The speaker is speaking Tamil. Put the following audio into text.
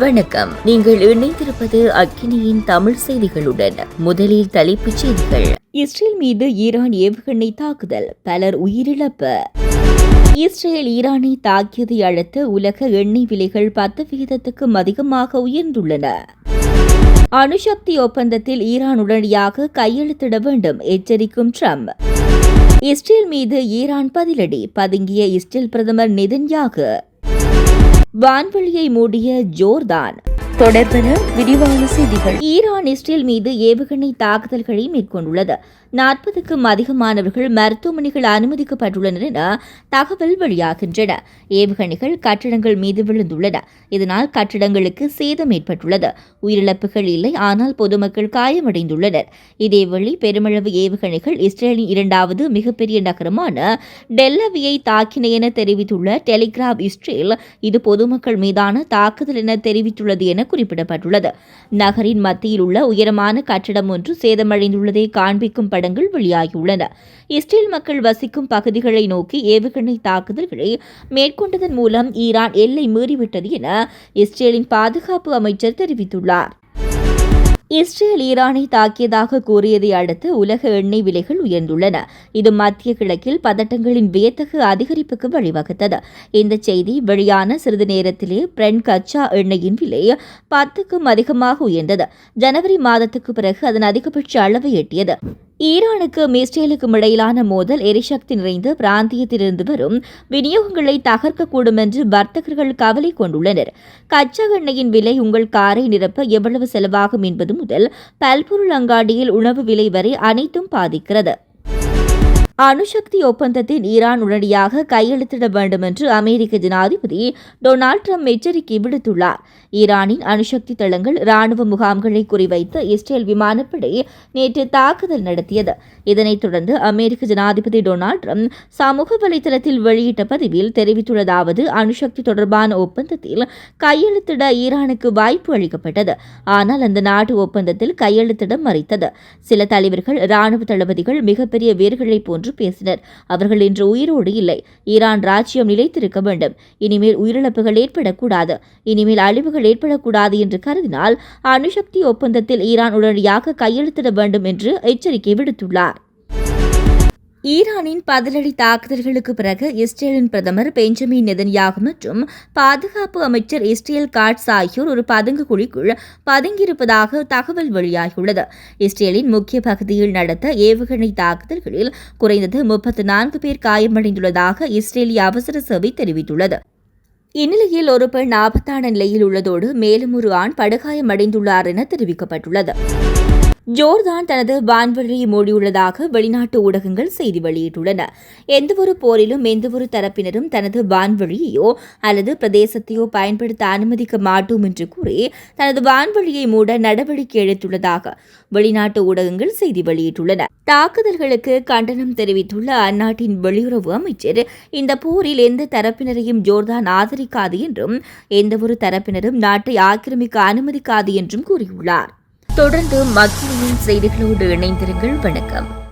வணக்கம். நீங்கள் இணைந்திருப்பது அக்கினியின் தமிழ் செய்திகளுடன். முதலில் தலைப்புச் செய்திகள். இஸ்ரேல் மீது ஈரான் ஏவுகணை தாக்குதல். பலர் உயிரிழப்பு. இஸ்ரேல் ஈரானை தாக்கியதை அடுத்து உலக எண்ணெய் விலைகள் பத்து விகிதத்துக்கும் அதிகமாக உயர்ந்துள்ளன. அணுசக்தி ஒப்பந்தத்தில் ஈரான் உடனடியாக கையெழுத்திட வேண்டும் எச்சரிக்கும் ட்ரம்ப். இஸ்ரேல் மீது ஈரான் பதிலடி பதுங்கிய இஸ்ரேல் பிரதமர் நெதன்யாகு. வான்வெளியை மூடிய ஜோர்தான். தொடர்பென விரிவான செய்திகள். ஈரான் இஸ்ரேல் மீது ஏவுகணை தாக்குதல்களை மேற்கொண்டுள்ளது. நாற்பதுக்கும் அதிகமானவர்கள் மருத்துவமனைகள் அனுமதிக்கப்பட்டுள்ளனர் என தகவல் வெளியாகின்றன. ஏவுகணைகள் கட்டிடங்கள் மீது விழுந்துள்ளன. இதனால் கட்டிடங்களுக்கு சேதம் ஏற்பட்டுள்ளது. உயிரிழப்புகள் இல்லை ஆனால் பொதுமக்கள் காயமடைந்துள்ளனர். இதேவேளை பெருமளவு ஏவுகணைகள் இஸ்ரேலின் இரண்டாவது மிகப்பெரிய நகரமான டெல்லவியை தாக்கின என தெரிவித்துள்ள டெலிகிராப் இஸ்ரேல் இது பொதுமக்கள் மீதான தாக்குதல் என தெரிவித்துள்ளது என குறிப்பிடப்பட்டுள்ளது. நகரின் மத்தியில் உள்ள உயரமான கட்டடம் ஒன்று சேதமடைந்துள்ளதை காண்பிக்கும் படங்கள் வெளியாகியுள்ளன. இஸ்ரேல் மக்கள் வசிக்கும் பகுதிகளை நோக்கி ஏவுகணை தாக்குதல்களை மேற்கொண்டதன் மூலம் ஈரான் எல்லை மீறிவிட்டது என இஸ்ரேலின் பாதுகாப்பு அமைச்சர் தெரிவித்துள்ளார். இஸ்ரேல் ஈரானை தாக்கியதாக கூறியதை அடுத்து உலக எண்ணெய் விலைகள் உயர்ந்துள்ளன. இது மத்திய கிழக்கில் பதட்டங்களின் வியத்தகு அதிகரிப்புக்கு வழிவகுத்தது. இந்த செய்தி வெளியான சிறிது நேரத்திலே பிரெண்ட் கச்சா எண்ணெயின் விலை பத்துக்கும் அதிகமாக உயர்ந்தது. ஜனவரி மாதத்துக்கு பிறகு அதன் அதிகபட்ச அளவை எட்டியது. ஈரானுக்கும் இஸ்ரேலுக்கும் இடையிலான மோதல் எரிசக்தி நிறைந்த பிராந்தியத்திலிருந்து வரும். விநியோகங்களை தகர்க்கக்கூடும் என்று வர்த்தகர்கள் கவலை கொண்டுள்ளனர். கச்சா எண்ணெயின் விலை உங்கள் காரை நிரப்ப எவ்வளவு செலவாகும் என்பது முதல் பல்பொருள் அங்காடியில் உணவு விலை வரை அனைத்தும் பாதிக்கிறது. அணுசக்தி ஒப்பந்தத்தில் ஈரான் உடனடியாக கையெழுத்திட வேண்டும் என்று அமெரிக்க ஜனாதிபதி டொனால்ட் ட்ரம்ப் எச்சரிக்கை விடுத்துள்ளார். ஈரானின் அணுசக்தி தளங்கள் ராணுவ முகாம்களை குறிவைத்து இஸ்ரேல் விமானப்படை நேற்று தாக்குதல் நடத்தியது. இதனைத் தொடர்ந்து அமெரிக்க ஜனாதிபதி டொனால்ட் ட்ரம்ப் சமூக வலைதளத்தில் வெளியிட்ட பதிவில் தெரிவித்துள்ளதாவது அணுசக்தி தொடர்பான ஒப்பந்தத்தில் கையெழுத்திட ஈரானுக்கு வாய்ப்பு அளிக்கப்பட்டது. ஆனால் அந்த நாட்டு ஒப்பந்தத்தில் கையெழுத்திட மறைத்தது. சில தலைவர்கள் ராணுவ தளபதிகள் மிகப்பெரிய வீரர்களைப் போன்று என்று பேசினர். அவர்கள் இன்று உயிரோடு இல்லை. ஈரான் ராஜ்யம் நிலைத்திருக்க வேண்டும். இனிமேல் உயிரிழப்புகள் ஏற்படக்கூடாது. இனிமேல் அழிவுகள் ஏற்படக்கூடாது என்று கருதினால் அணுசக்தி ஒப்பந்தத்தில் ஈரான் உடனடியாக கையெழுத்திட வேண்டும் என்று எச்சரிக்கை விடுத்துள்ளார். ஈரானின் பதிலடி தாக்குதல்களுக்கு பிறகு இஸ்ரேலின் பிரதமர் பெஞ்சமின் நெதன்யாகு மற்றும் பாதுகாப்பு அமைச்சர் இஸ்ரேல் காட்ஸ் ஆகியோர் ஒரு பதுங்கு குழிக்குள் பதுங்கியிருப்பதாக தகவல் வெளியாகியுள்ளது. இஸ்ரேலின் முக்கிய பகுதியில் நடத்த ஏவுகணை தாக்குதல்களில் குறைந்தது முப்பத்து நான்கு பேர் காயமடைந்துள்ளதாக இஸ்ரேலிய அவசர சேவை தெரிவித்துள்ளது. இந்நிலையில் ஒரு பெண் ஆபத்தான நிலையில் உள்ளதோடு மேலும் ஒரு ஆண் படுகாயமடைந்துள்ளார் என தெரிவிக்கப்பட்டுள்ளது. ஜோர்தான் தனது வான்வழியை மூடியுள்ளதாக வெளிநாட்டு ஊடகங்கள் செய்தி வெளியிட்டுள்ளன. எந்தவொரு போரிலும் எந்தவொரு தரப்பினரும் தனது வான்வழியையோ அல்லது பிரதேசத்தையோ பயன்படுத்த அனுமதிக்க மாட்டோம் என்று கூறி தனது வான்வழியை மூட நடவடிக்கை எடுத்துள்ளதாக வெளிநாட்டு ஊடகங்கள் செய்தி வெளியிட்டுள்ளன. தாக்குதல்களுக்கு கண்டனம் தெரிவித்துள்ள அந்நாட்டின் வெளியுறவு அமைச்சர் இந்த போரில் எந்த தரப்பினரையும் ஜோர்தான் ஆதரிக்காது என்றும் எந்தவொரு தரப்பினரும் நாட்டை ஆக்கிரமிக்க அனுமதிக்காது என்றும் கூறியுள்ளார். தொடர்ந்து மக்களின் செய்திகளோடு இணைந்திருங்கள். வணக்கம்.